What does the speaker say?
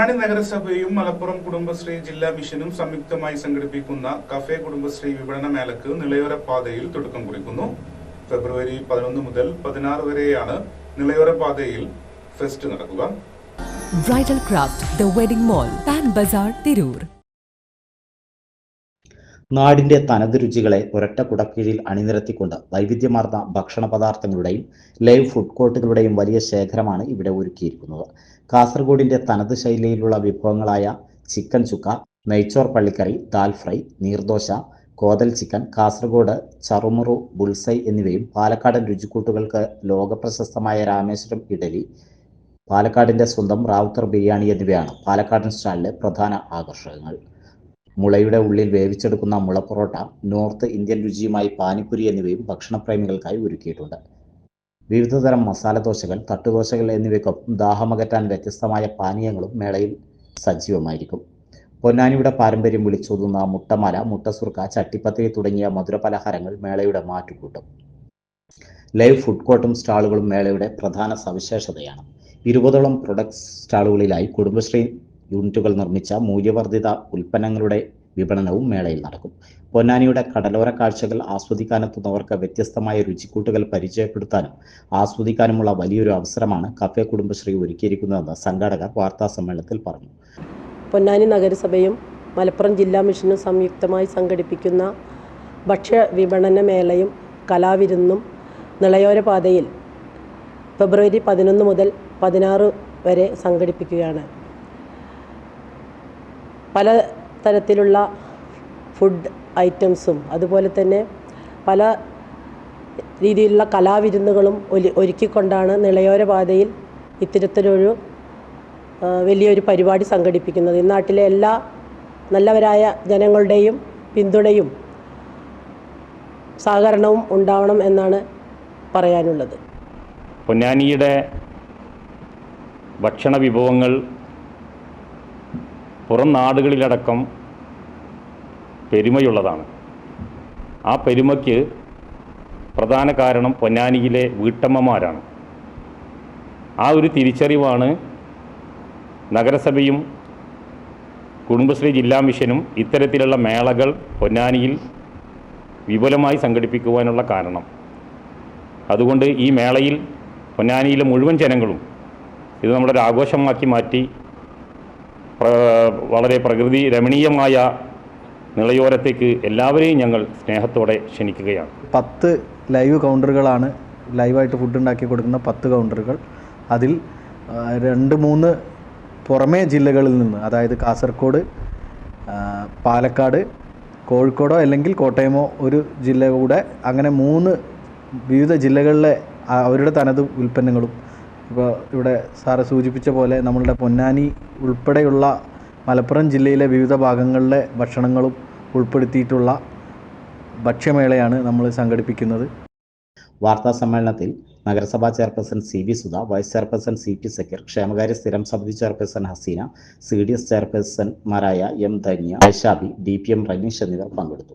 പൊന്നാനി നഗരസഭയും മലപ്പുറം കുടുംബശ്രീ ജില്ലാ മിഷനും സംയുക്തമായി സംഘടിപ്പിക്കുന്ന കഫേ കുടുംബശ്രീ വിപണന മേളക്ക് നിളയോര പാതയിൽ തുടക്കം കുറിക്കുന്നു ഫെബ്രുവരി പതിനൊന്ന് മുതൽ പതിനാറ് വരെയാണ് നിളയോര പാതയിൽ ഫെസ്റ്റ് നടക്കുക bridal craft the wedding mall Pan Bazar Tirur. നാടിന്റെ തനത് രുചികളെ ഒരൊറ്റ കുടക്കീഴിൽ അണിനിരത്തിക്കൊണ്ട് വൈവിധ്യമാർന്ന ഭക്ഷണ പദാർത്ഥങ്ങളുടെയും ലൈവ് ഫുഡ് കോർട്ടുകളുടെയും വലിയ ശേഖരമാണ് ഇവിടെ ഒരുക്കിയിരിക്കുന്നത്. കാസർഗോഡിന്റെ തനത് ശൈലിയിലുള്ള വിഭവങ്ങളായ ചിക്കൻ ചുക്ക നെയ്ച്ചോർ പള്ളിക്കറി ദാൽ ഫ്രൈ നീർദോശ കോതൽ ചിക്കൻ കാസർഗോഡ് ചറുമുറു ബുൾസൈ എന്നിവയും പാലക്കാടൻ രുചിക്കൂട്ടുകൾക്ക് ലോകപ്രശസ്തമായ രാമേശ്വരം ഇഡലി പാലക്കാടിന്റെ സ്വന്തം റാവുത്തർ ബിരിയാണി എന്നിവയാണ് പാലക്കാടൻ സ്റ്റാളിലെ പ്രധാന ആകർഷകങ്ങൾ. മുളയുടെ ഉള്ളിൽ വേവിച്ചെടുക്കുന്ന മുളപ്പൊറോട്ട നോർത്ത് ഇന്ത്യൻ രുചിയുമായി പാനിപ്പുരി എന്നിവയും ഭക്ഷണപ്രേമികൾക്കായി ഒരുക്കിയിട്ടുണ്ട്. വിവിധതരം മസാലദോശകൾ തട്ടുദോശകൾ എന്നിവയ്ക്കൊപ്പം ദാഹമകറ്റാൻ വ്യത്യസ്തമായ പാനീയങ്ങളും മേളയിൽ സജീവമായിരിക്കും. പൊന്നാനിയുടെ പാരമ്പര്യം വിളിച്ചോതുന്ന മുട്ടമാല മുട്ടസുർക്ക ചട്ടിപ്പത്തിരി തുടങ്ങിയ മധുരപലഹാരങ്ങൾ മേളയുടെ മാറ്റുകൂട്ടും. ലൈവ് ഫുഡ് കോർട്ടും സ്റ്റാളുകളും മേളയുടെ പ്രധാന സവിശേഷതയാണ്. ഇരുപതോളം പ്രൊഡക്ട്സ് സ്റ്റാളുകളിലായി കുടുംബശ്രീ യൂണിറ്റുകൾ നിർമ്മിച്ച മൂല്യവർദ്ധിത ഉൽപ്പന്നങ്ങളുടെ വിപണനവും മേളയിൽ നടക്കും. പൊന്നാനിയുടെ കടലോര കാഴ്ചകൾ ആസ്വദിക്കാനെത്തുന്നവർക്ക് വ്യത്യസ്തമായ രുചിക്കൂട്ടുകൾ പരിചയപ്പെടുത്താനും ആസ്വദിക്കാനുമുള്ള വലിയൊരു അവസരമാണ് കഫേ കുടുംബശ്രീ ഒരുക്കിയിരിക്കുന്നതെന്ന് സംഘാടകർ വാർത്താ സമ്മേളനത്തിൽ പറഞ്ഞു. പൊന്നാനി നഗരസഭയും മലപ്പുറം ജില്ലാ മിഷനും സംയുക്തമായി സംഘടിപ്പിക്കുന്ന ഭക്ഷ്യ വിപണന മേളയും കലാവിരുന്നും നിളയോര പാതയിൽ ഫെബ്രുവരി പതിനൊന്ന് മുതൽ പതിനാറ് വരെ സംഘടിപ്പിക്കുകയാണ്. പല തരത്തിലുള്ള ഫുഡ് ഐറ്റംസും അതുപോലെ തന്നെ പല രീതിയിലുള്ള കലാവിരുന്നുകളും ഒലി- ഒരുക്കിക്കൊണ്ടാണ് നിളയോര പാതയിൽ ഇത്തരത്തിലൊരു വലിയൊരു പരിപാടി സംഘടിപ്പിക്കുന്നത്. ഈ നാട്ടിലെ എല്ലാ നല്ലവരായ ജനങ്ങളുടെയും പിന്തുണയും സഹകരണവും ഉണ്ടാവണം എന്നാണ് പറയാനുള്ളത്. പൊന്നാനിയുടെ ഭക്ഷണ വിഭവങ്ങൾ പുറം നാടുകളിലടക്കം പെരുമയുള്ളതാണ്. ആ പെരുമയ്ക്ക് പ്രധാന കാരണം പൊന്നാനിയിലെ വീട്ടമ്മമാരാണ്. ആ ഒരു തിരിച്ചറിവാണ് നഗരസഭയും കുടുംബശ്രീ ജില്ലാ മിഷനും ഇത്തരത്തിലുള്ള മേളകൾ പൊന്നാനിയിൽ വിപുലമായി സംഘടിപ്പിക്കുവാനുള്ള കാരണം. അതുകൊണ്ട് ഈ മേളയിൽ പൊന്നാനിയിലെ മുഴുവൻ ജനങ്ങളും ഇത് നമ്മളൊരു ആഘോഷമാക്കി മാറ്റി വളരെ പ്രകൃതി രമണീയമായ നിളയോരത്തേക്ക് എല്ലാവരെയും ഞങ്ങൾ സ്നേഹത്തോടെ ക്ഷണിക്കുകയാണ്. പത്ത് ലൈവ് കൗണ്ടറുകളാണ് ലൈവായിട്ട് ഫുഡ് ഉണ്ടാക്കി കൊടുക്കുന്ന പത്ത് കൗണ്ടറുകൾ. അതിൽ രണ്ട് മൂന്ന് പുറമേ ജില്ലകളിൽ നിന്ന് അതായത് കാസർഗോഡ് പാലക്കാട് കോഴിക്കോടോ അല്ലെങ്കിൽ കോട്ടയമോ ഒരു ജില്ല കൂടെ അങ്ങനെ മൂന്ന് വിവിധ ജില്ലകളിലെ അവരുടെ തനത് ഉൽപ്പന്നങ്ങളും ഇപ്പോൾ ഇവിടെ സാറ് സൂചിപ്പിച്ച പോലെ നമ്മളുടെ പൊന്നാനി ഉൾപ്പെടെയുള്ള മലപ്പുറം ജില്ലയിലെ വിവിധ ഭാഗങ്ങളിലെ ഭക്ഷണങ്ങളും ഉൾപ്പെടുത്തിയിട്ടുള്ള ഭക്ഷ്യമേളയാണ് നമ്മൾ സംഘടിപ്പിക്കുന്നത്. വാർത്താ സമ്മേളനത്തിൽ നഗരസഭാ chairperson C V Sudha vice chairperson C P Zakir ക്ഷേമകാര്യ സ്ഥിരം സമിതി chairperson Haseena C D S ചെയർപേഴ്സൺമാരായ M Dhanya Aishabi D P M Ranish എന്നിവർ പങ്കെടുത്തു.